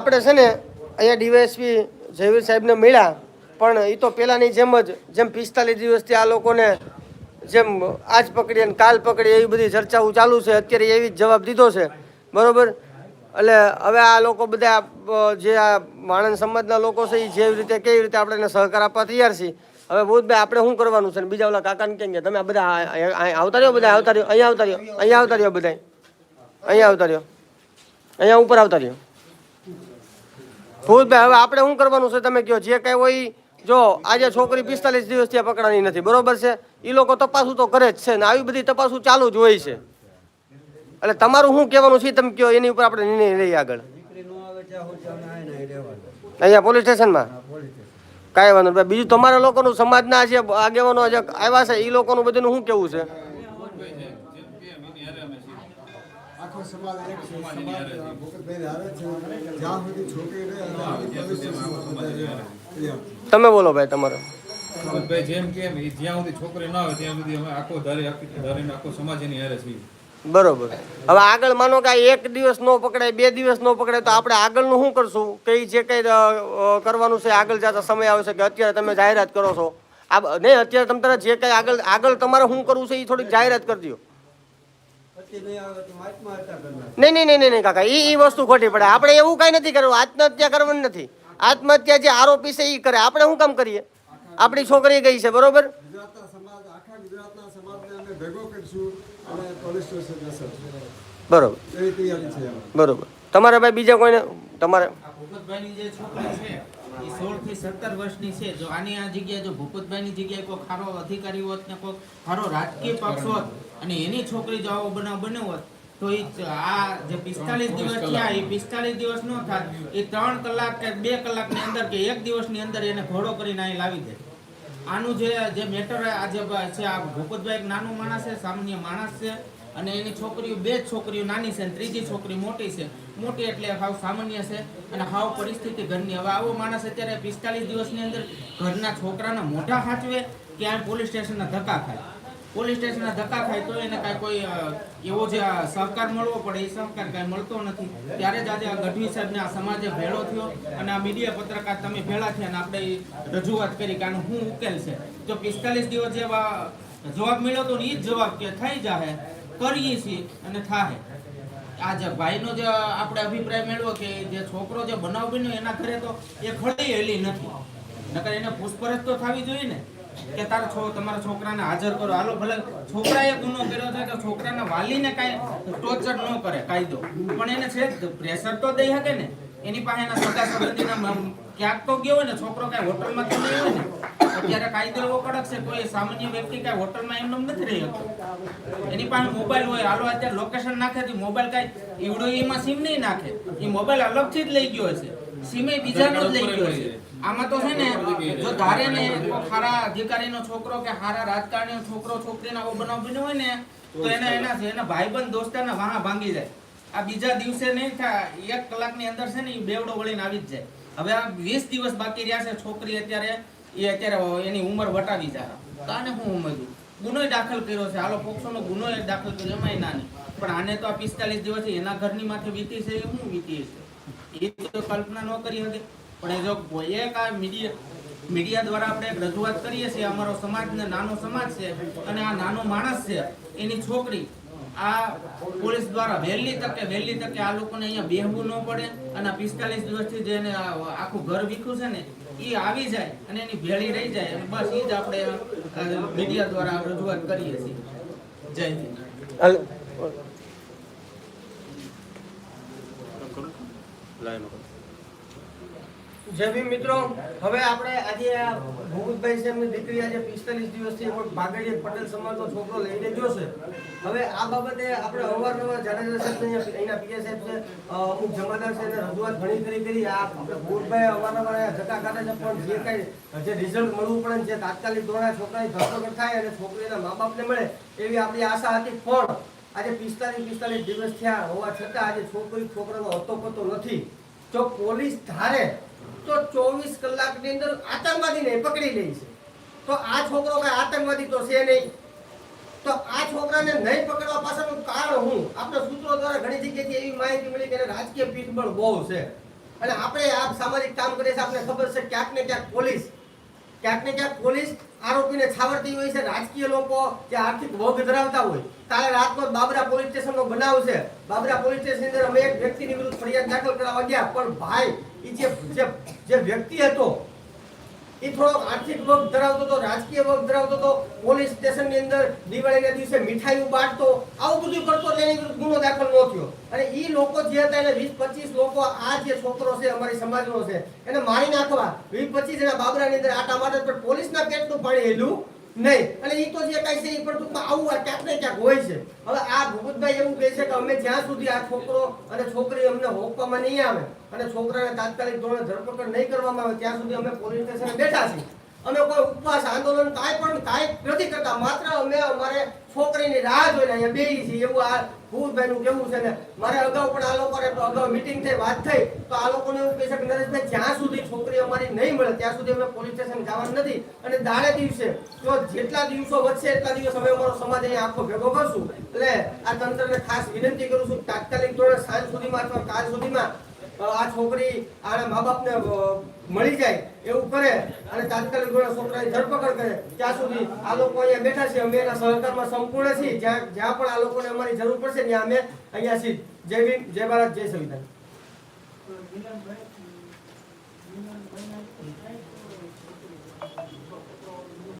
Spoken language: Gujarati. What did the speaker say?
આપણે છે ને અહીંયા ડીવાયએસપી જયવીર સાહેબને મળ્યા, પણ એ તો પહેલાંની જેમ જ, જેમ પિસ્તાલીસ દિવસથી આ લોકોને જેમ આજ પકડી અને કાલ પકડી એવી બધી ચર્ચાઓ ચાલુ છે, અત્યારે એવી જ જવાબ દીધો છે. બરાબર? એટલે હવે આ લોકો બધા જે આ માણસ સમાજના લોકો છે એ જેવી રીતે, કેવી રીતે આપણે એને સહકાર આપવા તૈયાર છીએ હવે બોધભાઈ આપણે શું કરવાનું છે? બીજા ઓલા કાકાને કેમ કે તમે બધા આવતા રહ્યો બધા, આવતા રહ્યો, અહીંયા આવતા રહ્યો, અહીંયા આવતા રહ્યો બધા અહીંયા આવતા રહ્યો. અહીંયા ઉપર આવતા રહ્યો. ભૂતભાઈ, હવે આપણે શું કરવાનું છે? તમે કહો, જે કઈ હોય જો, આજે છોકરી પિસ્તાલીસ દિવસ ત્યાં પકડાની નથી. બરોબર છે? એ લોકો તપાસું તો કરે જ છે ને આવી બધી તપાસું ચાલુ જ હોય છે. એટલે તમારું શું કહેવાનું છે? તમે કહો, એની ઉપર આપણે નિર્ણય લઈએ આગળ. અહીંયા પોલીસ સ્ટેશનમાં. કાંઈ વાંધો બીજું તમારા લોકોનું સમાજના જે આગેવાનો જે આવ્યા છે એ લોકોનું બધું શું કેવું છે? આખો સમાજ એક છે સમાજ ભૂપતભાઈ હારે છે. જ્યાં સુધી છોકરી રહે અને આવી પોલીસ સ્ટેશનમાં બધા રહે. તમે બોલો ભાઈ તમારો. ભાઈ જેમ કેમ ઈ જ્યાં સુધી છોકરી ના હોય ત્યાં સુધી અમે આખો ધારે ધારીને આખો સમાજ એની હારે છીએ બરોબર. હવે આગળ માનો કે એક દિવસ નો પકડાય બે દિવસ નો પકડાય તો આપણે આગળનું શું કરશું? કે જે કંઈ કરવાનું છે આગળ જતા સમય આવશે કે અત્યારે તમે જાહેરાત કરો છો. આ નહીં અત્યારે તમે જે કઈ આગળ આગળ તમારે શું કરવું છે એ થોડીક જાહેરાત કરી દો નહીં. નહીં નહીં નહીં કાકા એ એ વસ્તુ ખોટી પડે. આપણે એવું કાંઈ નથી કરવું. આત્મહત્યા કરવાની નથી. આત્મહત્યા જે આરોપી છે એ કરે. આપણે શું કામ કરીએ? આપણી છોકરી ગઈ છે બરોબર? ગુજરાતના સમાજ આખા ગુજરાતના સમાજને અમે ભેગો કરશું અને પોલીસ સ્ટેશન જશે. બરોબર. બરોબર. તમારે ભાઈ બીજા કોઈને તમારે એ સોળથી સત્તર વર્ષની છે. જો આની આ જગ્યાએ જો ભૂપતભાઈની જગ્યાએ કોઈ ખારો અધિકારી હોત ને કોઈ ખારો રાજકીય પક્ષ હોત અને એની છોકરી જો આવો બનાવ બન્યો હોત તો એ આ જે પિસ્તાલીસ દિવસ થયા એ પિસ્તાલીસ દિવસ નો થાય એ ત્રણ કલાક કે બે કલાકની અંદર કે એક દિવસની અંદર એને ઘોડો કરીને અહીં લાવી દે. આનું જે જે મેટર આજે છે આ ભૂપતભાઈ એક નાનું માણસ છે સામાન્ય માણસ છે. અને એની છોકરીઓ બે છોકરીઓ નાની છે અને ત્રીજી છોકરી મોટી છે. મોટી એટલે હાવ સામાન્ય છે અને હાવ પરિસ્થિતિ ઘરની. હવે આવો માણસ અત્યારે પિસ્તાલીસ દિવસની અંદર ઘરના છોકરાના મોઢા સાચવે કે આ પોલીસ સ્ટેશનના ધક્કા ખાય. પોલીસ સ્ટેશનના ધક્કા ખાય તો એને કાંઈ કોઈ એવો જે સહકાર મળવો પડે, એ સહકાર કાંઈ મળતો નથી. ત્યારે જ આજે આ ગઢવી સાહેબને આ સમાજે ભેળો થયો અને આ મીડિયા પત્રકાર તમે ભેળા થયા અને આપણે રજૂઆત કરી કે આનો શું ઉકેલ છે. તો પિસ્તાલીસ દિવસ જેવા જવાબ મળ્યો તો એ જ જવાબ કે થઈ જાહે. કરીએ છીએ અને થાય આ જે ભાઈનો જે આપણે અભિપ્રાય મેળવો કે જે છોકરો જે બનાવ બન્યો એના ઘરે તો એ ખડી હેલી નથી. નકર એને પૂછપરછ તો થવી જોઈએ ને, કે તાર છો, તમારા છોકરાને હાજર કરો. હાલો, ભલે છોકરાએ ગુનો કર્યો છે તો છોકરાના વાલીને કાંઈ ટોર્ચર ન કરે, કાયદો. પણ એને છે પ્રેશર તો દઈ શકે ને. એની પાસે એના સગા સંબંધીના ક્યાંક તો ગયો હોય ને, છોકરો કાંઈ હોટલમાં તો નહીં હોય ને અત્યારે કાયદો એવો કડક છે, કોઈ સામાન્ય વ્યક્તિ કાંઈ હોટલમાં એમને એમ નથી રહી શકતો એની પાસે મોબાઈલ હોય, હાલો અત્યારે લોકેશન નાખે તો મોબાઈલ કાંઈ ઈવડો એમાં સિમ નહીં નાખે. એ મોબાઈલ અલગથી જ લઈ ગયો હશે. સિમે બીજાનો જ લઈ ગયો હશે. આમાં તો છે ને, જો ધારે ને સારા અધિકારીનો છોકરો કે સારા રાજકારણીનો છોકરો, છોકરીના આવો બનાવ બન્યો હોય ને, તો એને એના એના ભાઈબંધ દોસ્તારના વાહા ભાંગી જાય. આ બીજા દિવસે નહીં થાય, એક કલાકની અંદર છે ને એ બેવડો વળીને આવી જ જાય. હવે આ વીસ દિવસ બાકી રહ્યા છે, છોકરી અત્યારે એ અત્યારે એની ઉંમર વટાવી જાય તો આને હું સમજવું ગુનો દાખલ કર્યો છે. હાલો, પોક્સોનો ગુનો દાખલ કર્યો, એમાંય નાની. પણ આને તો આ પિસ્તાલીસ દિવસથી એના ઘરની માથે વીતી છે, એ શું વીતી છે એ તો કલ્પના ન કરી શકે. પણ એ જો એક આ મીડિયા મીડિયા દ્વારા આપણે રજૂઆત કરીએ છીએ, અમારો સમાજ ને નાનો સમાજ છે, અને આ નાનો માણસ છે, એની છોકરી, આ પોલીસ દ્વારા વહેલી તકે વહેલી તકે આ લોકોને અહીંયા બેહવું ન પડે, અને પિસ્તાલીસ દિવસથી જે આખું ઘર વીખ્યું છે ને એ આવી જાય અને એની ભેળી રહી જાય અને બસ એ જ આપણે મીડિયા દ્વારા રજૂઆત કરીએ છીએ. જય હિન્દ. ભીમ મિત્રો. હવે આપણે આજે આ ભૂપતભાઈ એમની દીકરી આજે પિસ્તાલીસ દિવસથી કોઈ બાગડીએ પટેલ સમાજનો છોકરો લઈને છે. હવે આ બાબતે આપણે અવારનવાર જાડેજા સાહેબ અહીંના પીએ સાહેબ છે અમુક જમાદાર છે, એને રજૂઆત ઘણી કરી કરી. આ ભૂપતભાઈ અવારનવાર ધક્કા કાઢે છે, પણ જે કાંઈ, જે રિઝલ્ટ મળવું પડે જે તાત્કાલિક ધોરણે છોકરાની ધરપકડ થાય અને છોકરીના મા બાપને મળે એવી આપણી આશા હતી, પણ આજે પિસ્તાલીસ પિસ્તાલીસ દિવસ થયા હોવા છતાં આજે છોકરી છોકરાનો હતો પતો નથી. જો પોલીસ ધારે તો ચોવીસ કલાકની અંદર આતંકવાદીને પકડી લે છે. તો આ છોકરો કઈ આતંકવાદી તો છે નહીં. તો આ છોકરાને નહીં પકડવા પાછળનું કારણ હું? આપણે સૂત્રો દ્વારા ઘણી જગ્યાએથી એવી માહિતી મળી કે રાજકીય પીઠબળ બહુ છે. અને આપણે આ સામાજિક કામ કરીએ છીએ આપણે ખબર છે ક્યાંક ને ક્યાંક પોલીસ ક્યાંક ને ક્યાંક પોલીસ આરોપીને છાવરતી હોય છે. રાજકીય લોકો જે આર્થિક ભોગ ધરાવતા હોય, કાલે રાતનો બાબરા પોલીસ સ્ટેશનનો બનાવ છે. બાબરા પોલીસ સ્ટેશન અંદર અમે એક વ્યક્તિની વિરુદ્ધ ફરિયાદ દાખલ કરાવવા ગયા, પણ ભાઈ જે જે વ્યક્તિ હતો એ થોડો આર્થિક વર્ગ ધરાવતો હતો, રાજકીય વર્ગ ધરાવતો હતો. પોલીસ સ્ટેશનની અંદર દિવાળીના દિવસે મીઠાઈઓ બાંટતો. આવું બધું કરતો એટલે વિરુદ્ધ ગુનો દાખલ ન થયો. અને એ લોકો જે હતા, એને વીસ પચીસ લોકો આ જે છોકરો છે, અમારી સમાજનો છે, એને મારી નાખવા વીસ પચીસ એના બાબરાની અંદર આટા માટે પોલીસના પેટનું પાણી હેલું નહીં. અને એ તો જે કાંઈ છે એ ટૂંકમાં આવું આ ક્યાંક ને ક્યાંક હોય છે. હવે આ ભૂપતભાઈ એવું કહે છે કે અમે જ્યાં સુધી આ છોકરો અને છોકરી અમને હોપવામાં નહીં આવે અને છોકરાને તાત્કાલિક ધોરણે ધરપકડ નહીં કરવામાં આવે, ત્યાં સુધી અમે પોલીસ સ્ટેશને બેઠા છીએ. અમે કોઈ ઉપવાસ આંદોલન કાંઈ પણ કાંઈ નથી કરતા. માત્ર અમે અમારે છોકરીની રાહ જોઈને અહીંયા બેસી છીએ. એવું આ ભૂતભાઈનું કેવું છે ને, મારે અગાઉ પણ આ લોકોને અગાઉ મિટિંગ થઈ, વાત થઈ, તો આ લોકોને એવું કહે છે કે નરેશભાઈ, જ્યાં સુધી છોકરી અમારી નહીં મળે, ત્યાં સુધી અમે પોલીસ સ્ટેશન જવાનું નથી. અને દાડે દિવસે, જો જેટલા દિવસો વધશે, એટલા દિવસ અમે અમારો સમાજ અહીંયા આખો ભેગો કરશું. એટલે આ તંત્રને ખાસ વિનંતી કરું છું, તાત્કાલિક ધોરણે સાંજ સુધીમાં અથવા કાલ સુધીમાં આ છોકરી આના મા બાપને મળી જાય એવું કરે અને તાત્કાલિક છોકરાની ધરપકડ કરે. ત્યાં સુધી આ લોકો અહીંયા બેઠા છે. અમે એના સહકારમાં સંપૂર્ણ છીએ. જ્યાં જ્યાં પણ આ લોકોને અમારી જરૂર પડશે, ત્યાં અમે અહીંયા છીએ. જય ભીમ, જય ભારત, જય સંવિધાન.